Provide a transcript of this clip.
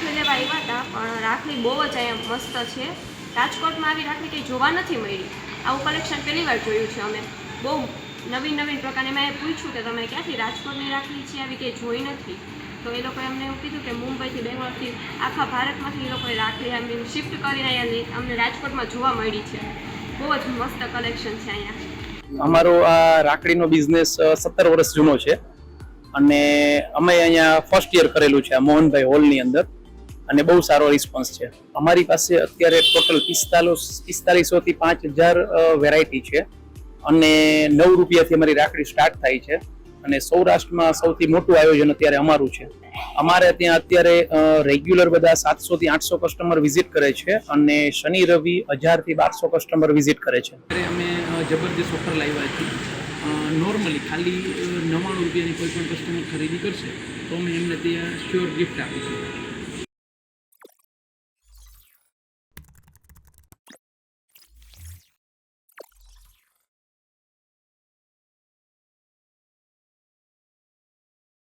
હતા, પણ રાખડી બહુ જ અહીંયા મસ્ત છે. રાજકોટમાં આવી રાખડી કંઈ જોવા નથી મળી. આવું કલેક્શન પહેલી વાર જોયું છે અમે. બહુ નવીન નવીન પ્રકારની. મેં પૂછ્યું કે તમે ક્યાંથી રાજકોટની રાખડી છે, આવી કંઈ જોઈ નથી. તો એ લોકોએ અમને એવું કીધું કે મુંબઈથી બેંગ્લોરથી આખા ભારતમાંથી એ લોકોએ રાખડી આમ શિફ્ટ કરીને અહીંયા અમને રાજકોટમાં જોવા મળી છે. બહુ જ મસ્ત કલેક્શન છે અહીંયા. અમારો આ રાખડીનો બિઝનેસ સત્તર વર્ષ જૂનો છે. અને અમે અહીંયા ફર્સ્ટ યર કરેલું છે મોહનભાઈ હોલની અંદર. અને બહુ સારો રિસ્પોન્સ છે. અમારી પાસે અત્યારે ટોટલ પિસ્તાલીસ પિસ્તાલીસો થી પાંચ હજાર વેરાયટી છે. અને નવ રૂપિયાથી અમારી રાખડી સ્ટાર્ટ થાય છે. અને સૌરાષ્ટ્રમાં સૌથી મોટું આયોજન અત્યારે અમારું છે. અમારે ત્યાં અત્યારે રેગ્યુલર બધા સાતસો થી આઠસો કસ્ટમર વિઝિટ કરે છે અને શનિ, રવિ હજારથી બારસો કસ્ટમર વિઝિટ કરે છે. અમે જબરદસ્ત ઓફર લાવ્યા હતી નોર્મલી ખાલી નવ્વાણું રૂપિયાની કોઈ પણ કસ્ટમર ખરીદી કરશે તો અમે એમને ત્યાં શ્યોર ગિફ્ટ આપીશું.